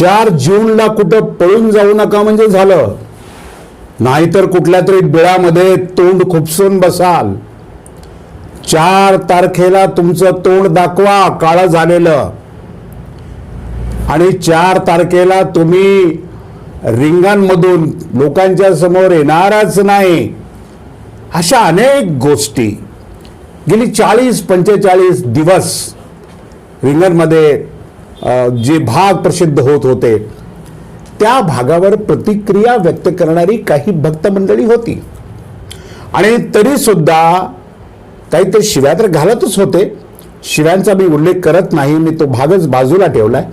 चार जूनला कुठं पळून जाऊ नका म्हणजे झालं. नाहीतर कुठल्या तरी बिळामध्ये तोंड खुपसून बसाल. चार तारखेला तुमचं तोंड दाखवा काळं झालेलं. आणि चार तारखेला तुम्ही रिंगांमधून लोकांच्या समोर येणारच नाही. अशा अनेक गोष्टी. गेली चाळीस पंचेचाळीस दिवस रिंगणमध्ये जे भाग प्रसिद्ध होत होते त्या भागावर प्रतिक्रिया व्यक्त करणारी काही भक्त मंडळी होती. आणि तरी सुद्धा शिव्या तर घालतच होते. शिव्यांचा मी उल्लेख करत नाही मी तो भागच बाजूला ठेवलाय.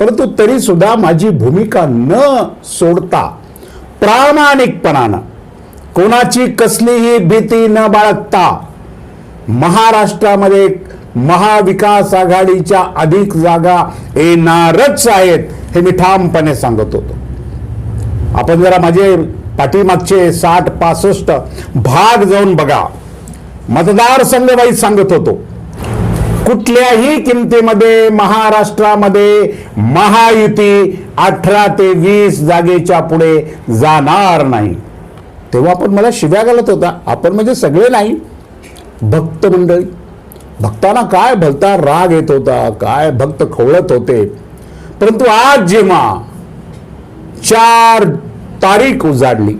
परंतु तरी सुद्धा माझी भूमिका न सोडता प्रामाणिकपणानं कोणाची कसलीही भीती न बाळगता महाराष्ट्रामध्ये महाविकास आघाडीच्या अधिक जागा येणारच आहेत हे मी ठामपणे सांगत होतो. आपण जरा माझे पाठीमागचे साठ पासष्ट भाग जाऊन बघा. मतदारसंघवाईज सांगत होतो कुठल्याही किमतीमध्ये महाराष्ट्रामध्ये महायुती अठरा ते वीस जागेच्या पुढे जाणार नाही. तेव्हा पण मला शिव्या घालत होता आपण म्हणजे सगळे नाही. भक्त मंडळी भक्तांना काय भक्ता राग येत होता काय भक्त खवळत होते. परंतु आज जेव्हा चार तारीख उजाडली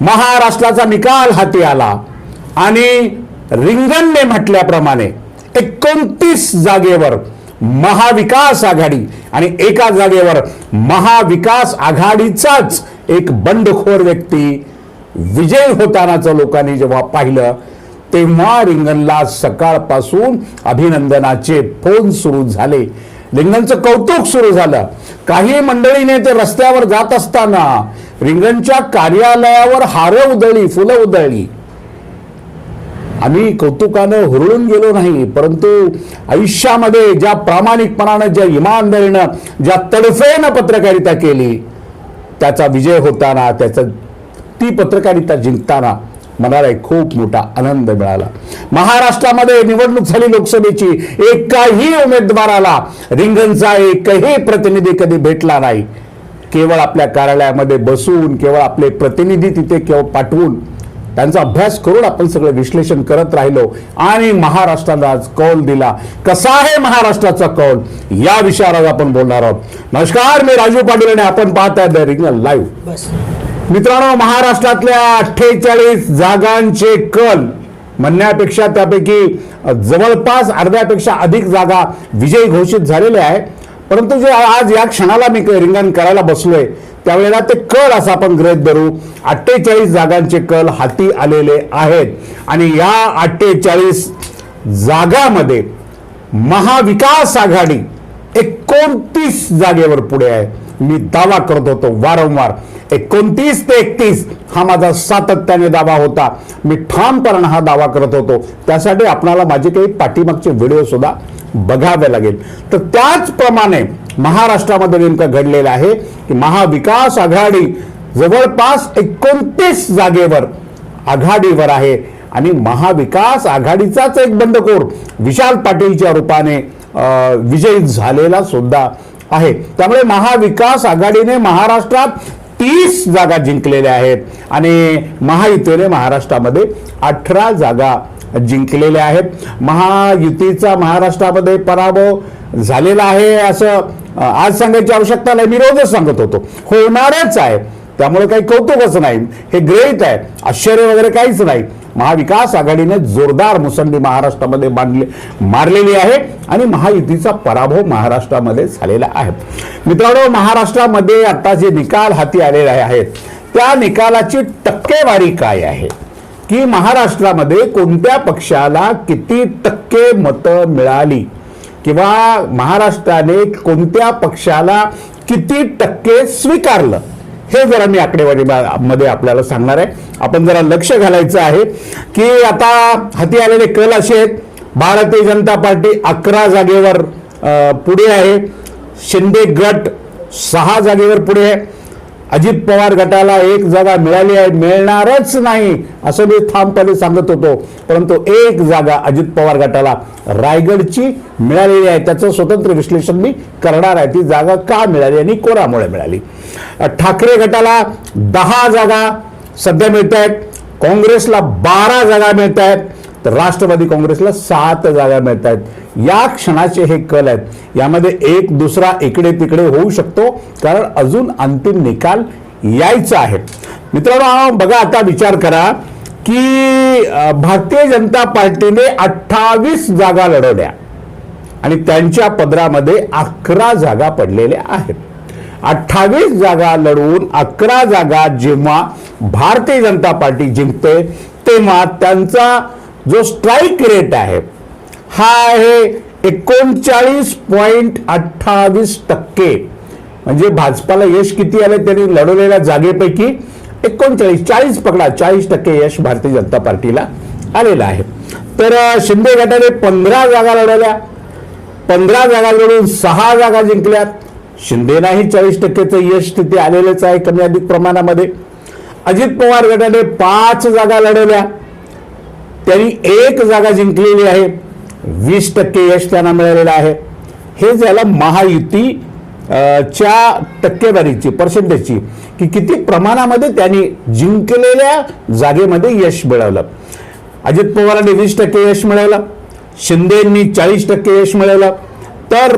महाराष्ट्राचा निकाल हाती आला आणि रिंगणने म्हटल्याप्रमाणे एकोणतीस जागेवर महाविकास आघाडी आणि एका जागेवर महाविकास आघाडीचाच एक बंडखोर व्यक्ती विजय होतानाचं लोकांनी जेव्हा पाहिलं तेव्हा रिंगणला सकाळपासून अभिनंदनाचे फोन सुरू झाले. रिंगणचं कौतुक सुरू झालं. काही मंडळीने ते रस्त्यावर जात असताना रिंगणच्या कार्यालयावर हारं उधळली फुलं उधळली. आम्ही कौतुकानं हुरळून गेलो नाही परंतु आयुष्यामध्ये ज्या प्रामाणिकपणानं ज्या इमानदारीनं ज्या तडफेनं पत्रकारिता केली त्याचा विजय होताना त्याचा ती पत्रकारिता जिंकताना मनाला एक खूप मोठा आनंद मिळाला. महाराष्ट्रामध्ये निवडणूक झाली लोकसभेची. एकाही उमेदवाराला रिंगणचा एकही प्रतिनिधी कधी भेटला नाही. केवळ आपल्या कार्यालयामध्ये बसून केवळ आपले प्रतिनिधी तिथे केवळ पाठवून त्यांचा अभ्यास करून आपण सगळं विश्लेषण करत राहिलो आणि महाराष्ट्राला आज कौल दिला. कसा आहे महाराष्ट्राचा कौल? या विषयावर आज आपण बोलणार आहोत. नमस्कार मी राजू पाटील आणि आपण पाहताय द रिंगल लाईव्ह. मित्रांनो महाराष्ट्रातल्या अठ्ठेचाळीस जागांचे कल म्हणण्यापेक्षा त्यापैकी जवळपास अर्ध्यापेक्षा अधिक जागा विजयी घोषित झालेल्या आहे परंतु जे आज या क्षणाला मी रिंगण करायला बसलोय त्यावेळेला ते कल असं आपण गृहित धरू. अठ्ठेचाळीस जागांचे कल हाती आलेले आहेत. आणि या अठ्ठेचाळीस जागामध्ये महाविकास आघाडी एकोणतीस जागेवर पुढे आहे. मी दावा करत होतो वारंवार. एकोणतीस ते एकतीस हा माझा सातत्याने दावा होता. मी ठामपणे हा दावा करत होतो. त्यासाठी आपणाला माझे काही पाठीमागचे व्हिडिओ सुद्धा बघावे लागेल. तर त्याचप्रमाणे महाराष्ट्रामध्ये नेमकं घडलेलं आहे की महाविकास आघाडी जवळपास एकोणतीस जागेवर आघाडीवर आहे आणि महाविकास आघाडीचाच एक बंडखोर विशाल पाटीलच्या रूपाने विजयी झालेला सुद्धा आहे. त्यामुळे महाविकास आघाडीने महाराष्ट्रात तीस जागा जिंकलेल्या आहेत. आणि महायुतीने महाराष्ट्रामध्ये अठरा जागा जिंकलेल्या आहेत. महायुतीचा महाराष्ट्रामध्ये पराभव झालेला आहे असं आज सांगायची आवश्यकता नाही. मी रोजच सांगत होतो. होणारच आहे. त्यामुळे काही कौतुकच नाही. हे ग्रहित आहे. आश्चर्य वगैरे काहीच नाही. महाविकास आघाडीने जोरदार मुसंडी महाराष्ट्रामध्ये बांधले मारलेली आहे आणि महायुतीचा पराभव महाराष्ट्रामध्ये झालेला आहे. मित्रांनो महाराष्ट्रामध्ये आता जे निकाल हाती आलेले आहेत त्या निकालाची टक्केवारी काय आहे? की महाराष्ट्रामध्ये कोणत्या पक्षाला किती टक्के मतं मिळाली? किंवा महाराष्ट्राने कोणत्या पक्षाला किती टक्के स्वीकारलं? हे जरा मी आकडेवारी मध्ये आपल्याला सांगणार आहे. आपण जरा लक्ष घालायचं आहे की आता हाती आलेले कल असे आहेत. भारतीय जनता पार्टी अकरा जागेवर पुढे आहे. शिंदे गट सहा जागेवर पुढे आहे. अजित पवार गटाला एक जागा मिळाली आहे मिळणारच नाही असं मी ठामपणे सांगत होतो. परंतु एक जागा अजित पवार गटाला रायगडची मिळालेली आहे त्याचं स्वतंत्र विश्लेषण मी करणार आहे. ती जागा का मिळाली आणि कोणामुळे मिळाली? ठाकरे गटाला दहा जागा सध्या मिळत आहेत काँग्रेसला बारा जागा मिळत आहेत तर राष्ट्रवादी काँग्रेसला सात जागा मिळत आहेत या क्षणाचे हे कल आहेत. यामध्ये एक दुसरा इकडे तिकडे होऊ शकतो. कारण अजून अंतिम निकाल यायचा आहे. मित्रांनो बघा आता विचार करा की भारतीय जनता पार्टीने अठ्ठावीस जागा लढवल्या आणि त्यांच्या पदरामध्ये अकरा जागा पडलेल्या आहेत. अठ्ठावीस जागा लढवून अकरा जागा जेव्हा भारतीय जनता पार्टी जिंकते तेव्हा त्यांचा जो स्ट्राईक रेट आहे हा आहे एकोणचाळीस पॉईंट अठ्ठावीस टक्के. म्हणजे भाजपाला यश किती आले त्यांनी लढवलेल्या जागेपैकी एकोणचाळीस चाळीस पकडा चाळीस टक्के यश भारतीय जनता पार्टीला आलेलं आहे. तर शिंदे गटाने पंधरा जागा लढवल्या. पंधरा जागा लढून सहा जागा जिंकल्यात. शिंदेनाही चाळीस टक्केचं यश तिथे आलेलंच आहे कमी अधिक प्रमाणामध्ये. अजित पवार गटाने पाच जागा लढवल्या. त्यांनी एक जागा जिंकलेली आहे. वीस टक्के यश त्यांना मिळालेलं आहे. हे झालं महायुती च्या टक्केवारीची पर्सेंटेजची की किती प्रमाणामध्ये त्यांनी जिंकलेल्या जागेमध्ये यश मिळवलं अजित पवारांनी वीस टक्के यश मिळवलं शिंदेंनी चाळीस टक्के यश मिळवलं तर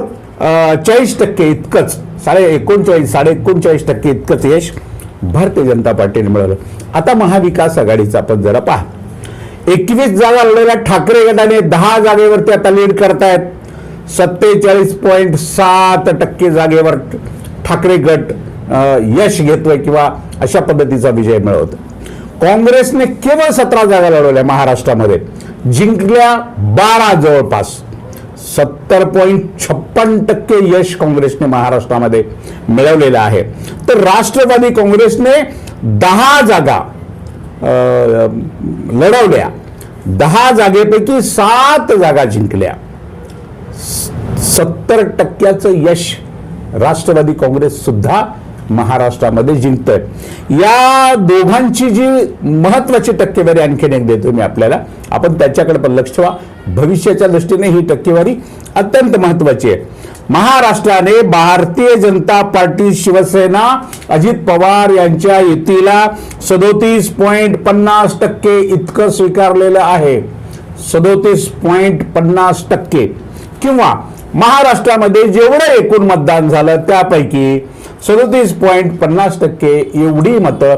चाळीस टक्के इतकंच साडे एकोणचाळीस साडे एकोणचाळीस टक्के इतकंच यश भारतीय जनता पार्टीने मिळवलं आता महाविकास आघाडीचा आपण जरा पहा एकवीस जागा लढलेल्या ठाकरे गटाने दहा जागेवरती आता लीड करतायत. सत्तेचाळीस पॉईंट सात टक्के जागेवर ठाकरे गट यश घेतोय किंवा अशा पद्धतीचा विजय मिळवतो काँग्रेसने केवळ सतरा जागा लढवल्या महाराष्ट्रामध्ये. जिंकल्या बारा जवळपास. सत्तर पॉईंट छप्पन टक्के यश काँग्रेसने महाराष्ट्रामध्ये मिळवलेलं आहे. तर राष्ट्रवादी काँग्रेसने दहा जागा लढवल्या. दहा जागेपैकी सात जागा जिंकल्या. सत्तर टक्क्याचं यश राष्ट्रवादी काँग्रेस सुद्धा महाराष्ट्रामध्ये जिंकतंय. या दोघांची जी महत्वाची टक्केवारी आणखीन एक देतो मी आपल्याला. आपण त्याच्याकडे पण लक्ष ठेवा. भविष्याच्या दृष्टीने ही टक्केवारी अत्यंत महत्वाची आहे. महाराष्ट्राने भारतीय जनता पार्टी शिवसेना अजित पवार यांच्या युतीला सदोतीस पॉईंट पन्नास टक्के इतकं स्वीकारलेलं आहे. सदोतीस पॉईंट पन्नास टक्के. किंवा महाराष्ट्रामध्ये जेवढं एकूण मतदान झालं त्यापैकी सदोतीस पॉईंट पन्नास टक्के एवढी मतं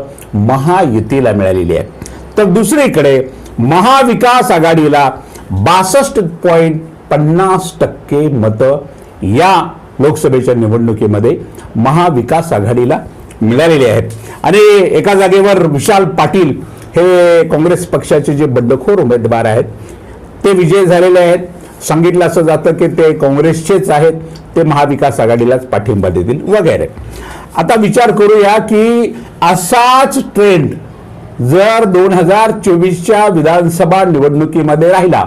महायुतीला मिळालेली आहेत. तर दुसरीकडे महाविकास आघाडीला बासष्ट पॉईंट पन्नास टक्के मतं या लोकसभेच्या निवडणुकीमध्ये महाविकास आघाडीला मिळालेले आहेत. आणि एका जागेवर विशाल पाटील हे काँग्रेस पक्षाचे जे बंडखोर उमेदवार आहेत ते विजय झालेले आहेत. सांगितलं असं जातं की ते काँग्रेसचेच आहेत ते महाविकास आघाडीलाच पाठिंबा देतील वगैरे. आता विचार करूया की असाच ट्रेंड जर दोन हजार चोवीसच्या विधानसभा निवडणुकीमध्ये राहिला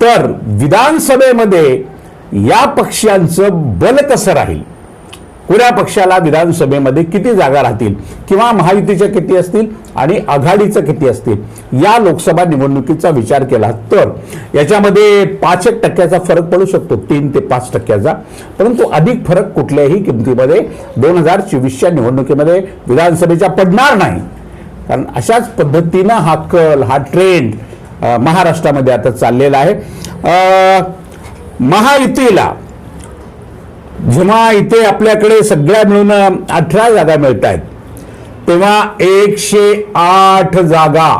तर विधानसभेमध्ये या पक्षांचं बल कसं राहील. पुऱ्या पक्षाला विधानसभेमध्ये किती जागा राहतील किंवा महायुतीच्या किती असतील आणि आघाडीचं किती असतील या लोकसभा निवडणुकीचा विचार केला तर याच्यामध्ये पाच एक टक्क्याचा फरक पडू शकतो तीन ते पाच टक्क्याचा. परंतु अधिक फरक कुठल्याही किमतीमध्ये दोन हजार चोवीसच्या निवडणुकीमध्ये विधानसभेच्या पडणार नाही. कारण अशाच पद्धतीनं हा कल हा ट्रेंड महाराष्ट्रामध्ये आता चाललेला आहे. महायुतीला. जेव्हा इथे आपल्याकडे सगळ्या मिळून अठरा जागा मिळत आहेत तेव्हा एकशे आठ जागा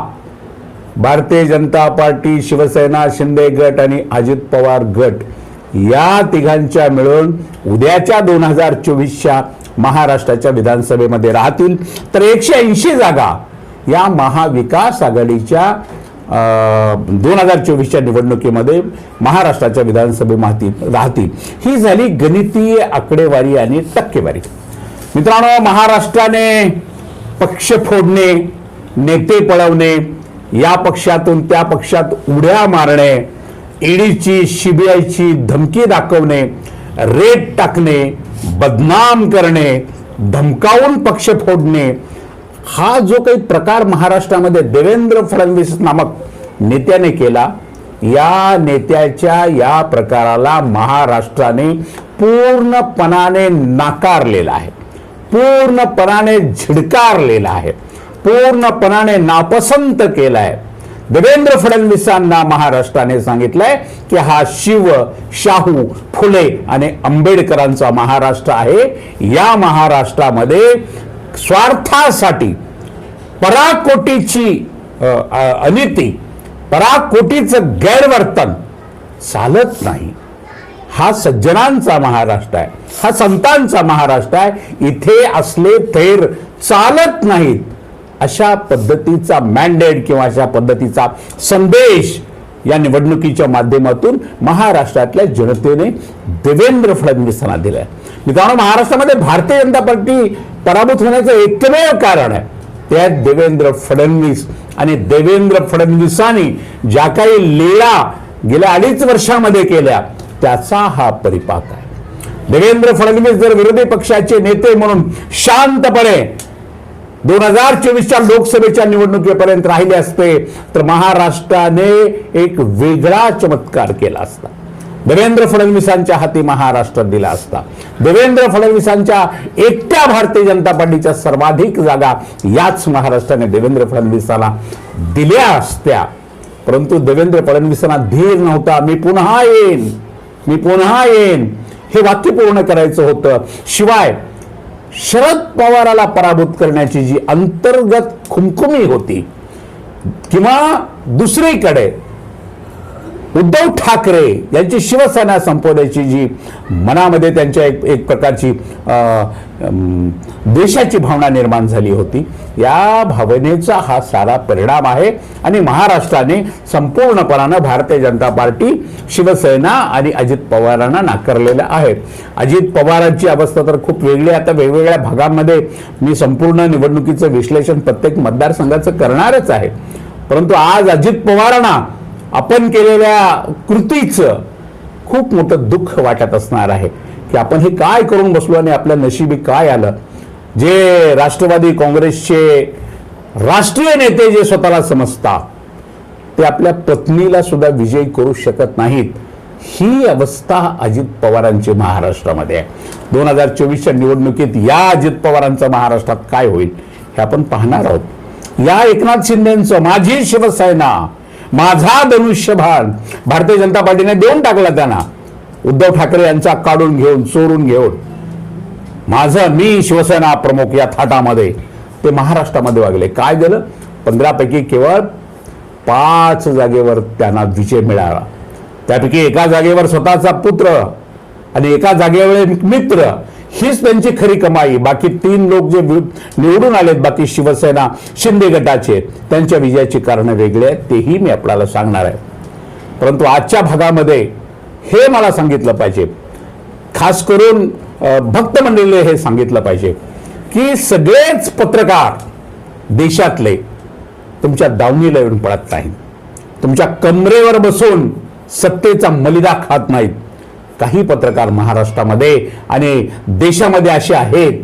भारतीय जनता पार्टी शिवसेना शिंदे गट आणि अजित पवार गट या तिघांच्या मिळून उद्याच्या दोन हजार चोवीसच्या महाराष्ट्राच्या विधानसभेमध्ये राहतील. तर एकशे ऐंशी जागा या महाविकास आघाडीच्या दोन हजार चोवीसच्या निवडणुकीमध्ये महाराष्ट्राच्या विधानसभेमध्ये राहतील. ही झाली गणितीय आकडेवारी आणि टक्केवारी. मित्रांनो महाराष्ट्राने पक्ष फोडणे नेते पळवणे या पक्षातून त्या पक्षात उड्या मारणे ईडीची सीबीआयची धमकी दाखवणे रेट टाकणे बदनाम करणे धमकावून पक्ष फोडणे हा जो काही प्रकार महाराष्ट्रामध्ये देवेंद्र फडणवीस नामक नेत्याने केला या नेत्याच्या या प्रकाराला महाराष्ट्राने पूर्णपणाने नाकारलेला आहे. पूर्णपणाने झिडकारलेला आहे. पूर्णपणाने नापसंत केला आहे देवेंद्र फडणवीसांना महाराष्ट्राने सांगितलंय की हा शिव शाहू फुले आणि आंबेडकरांचा महाराष्ट्र आहे. या महाराष्ट्रामध्ये स्वार्थासाठी पराकोटीची अनिती पराकोटीचं गैरवर्तन चालत नाही. हा सज्जनांचा महाराष्ट्र आहे. हा संतांचा महाराष्ट्र आहे. इथे असले थेर चालत नाहीत अशा पद्धतीचा मॅन्डेट किंवा अशा पद्धतीचा संदेश या निवडणुकीच्या माध्यमातून महाराष्ट्रातल्या जनतेने देवेंद्र फडणवीसांना दिलाय. मित्रांनो महाराष्ट्रामध्ये भारतीय जनता पार्टी पराभूत होण्याचं एकमेव कारण आहे. त्यात देवेंद्र फडणवीस आणि देवेंद्र फडणवीसांनी ज्या काही लीळा गेल्या अडीच वर्षामध्ये केल्या त्याचा हा परिपाक आहे. देवेंद्र फडणवीस जर विरोधी पक्षाचे नेते म्हणून शांतपणे दोन हजार चोवीसच्या लोकसभेच्या निवडणुकीपर्यंत राहिले असते तर महाराष्ट्राने एक वेगळा चमत्कार केला असता. देवेंद्र फडणवीसांच्या हाती महाराष्ट्र दिला असता. देवेंद्र फडणवीसांच्या एकट्या भारतीय जनता पार्टीच्या सर्वाधिक जागा याच महाराष्ट्राने देवेंद्र फडणवीसाला दिल्या असत्या. परंतु देवेंद्र फडणवीसांना धीर नव्हता. मी पुन्हा येईन मी पुन्हा येईन. हे वाक्य पूर्ण करायचं होतं. शिवाय शरद पवाराला पराभूत करण्याची जी अंतर्गत खुमखुमी होती किंवा दुसरीकडे उद्धव ठाकरे यांची शिवसेना संपवण्याची जी मनामध्ये त्यांच्या एक एक प्रकारची देशाची भावना निर्माण झाली होती या भावनेचा हा सारा परिणाम आहे. आणि महाराष्ट्राने संपूर्णपणानं भारतीय जनता पार्टी शिवसेना आणि अजित पवारांना नाकारलेलं आहे. अजित पवारांची अवस्था तर खूप वेगळी आता वेगवेगळ्या भागांमध्ये मी संपूर्ण निवडणुकीचं विश्लेषण प्रत्येक मतदारसंघाचं करणारच आहे. परंतु आज अजित पवारांना आपण केलेल्या कृतीचं खूप मोठं दुःख वाटत असणार आहे की आपण हे काय करून बसलो आणि आपल्या नशिबी काय आलं? जे राष्ट्रवादी काँग्रेसचे राष्ट्रीय नेते जे स्वतःला समजतात ते आपल्या पत्नीला सुद्धा विजयी करू शकत नाहीत. ही अवस्था अजित पवारांची महाराष्ट्रामध्ये आहे. दोन हजार चोवीसच्या निवडणुकीत या अजित पवारांचं महाराष्ट्रात काय होईल हे आपण पाहणार आहोत. या एकनाथ शिंदेचं माझी शिवसेना माझा धनुष्यभान. भारतीय जनता पार्टीने देऊन टाकला त्यांना. उद्धव ठाकरे यांचा काढून घेऊन चोरून घेऊन. माझं मी शिवसेना प्रमुख या थाटामध्ये. ते महाराष्ट्रामध्ये वागले. काय झालं? पंधरापैकी केवळ पाच जागेवर त्यांना विजय मिळाला. त्यापैकी एका जागेवर स्वतःचा पुत्र आणि एका जागेवर मित्र. हीच त्यांची खरी कमाई. बाकी तीन लोक जे निवडून आलेत बाकी शिवसेना शिंदे गटाचे त्यांच्या विजयाची कारणं वेगळी आहेत तेही मी आपल्याला सांगणार आहे. परंतु आजच्या भागामध्ये हे मला सांगितलं पाहिजे. खास करून भक्त मंडळीने हे सांगितलं पाहिजे की सगळेच पत्रकार देशातले तुमच्या दावणीला येऊन पडत नाहीत. तुमच्या कमरेवर बसून सत्तेचा मलिदा खात नाहीत. काही पत्रकार महाराष्ट्रामध्ये आणि देशामध्ये असे आहेत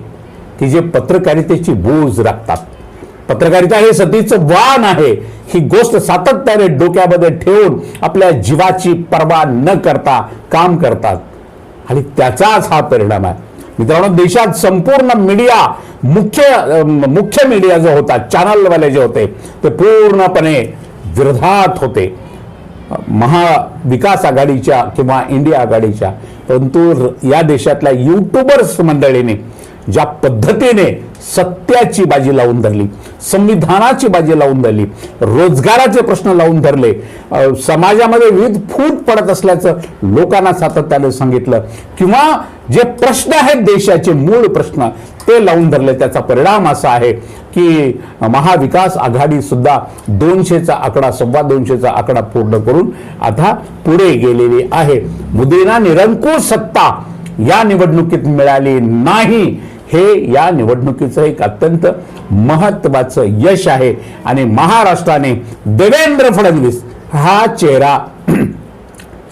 की जे पत्रकारितेची बोज राखतात. पत्रकारिता हे सतीचं वाण आहे. ही गोष्ट सातत्याने डोक्यामध्ये ठेवून आपल्या जीवाची पर्वा न करता काम करतात. आणि त्याचाच हा परिणाम आहे. मित्रांनो देशात संपूर्ण मीडिया मुख्य मुख्य मीडिया जो होता चॅनलवाले जे होते ते पूर्णपणे विरोधात होते. महाविकास आघाडीच्या किंवा इंडिया आघाडीच्या परंतु या देशातल्या युट्यूबर्स मंडळीने ज्या पद्धतीने सत्याची बाजी लावून धरली संविधानाची बाजी लावून धरली रोजगाराचे प्रश्न लावून धरले. समाजामध्ये विविध फूट पडत असल्याचं लोकांना सातत्याने सांगितलं. किंवा जे प्रश्न आहेत देशाचे मूळ प्रश्न ते लावून धरले. त्याचा परिणाम असा आहे की महाविकास आघाडी सुद्धा दोनशेचा आकडा सव्वा दोनशेचा आकडा पूर्ण करून आता पुढे गेलेली आहे. मुदीना निरंकुश सत्ता या निवडणुकीत मिळाली नाही. हे या निवडणुकीचं एक अत्यंत महत्वाचं यश आहे. आणि महाराष्ट्राने देवेंद्र फडणवीस हा चेहरा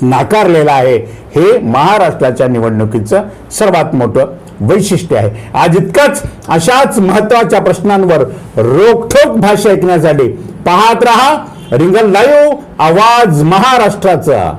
नाकारलेला आहे. हे महाराष्ट्राच्या निवडणुकीचं सर्वात मोठं वैशिष्ट्य आहे. आज इतकंच अशाच महत्त्वाच्या प्रश्नांवर रोखठोक भाषा ऐकण्यासाठी पाहत रहा. रिंगल लाईव्ह आवाज महाराष्ट्राचा.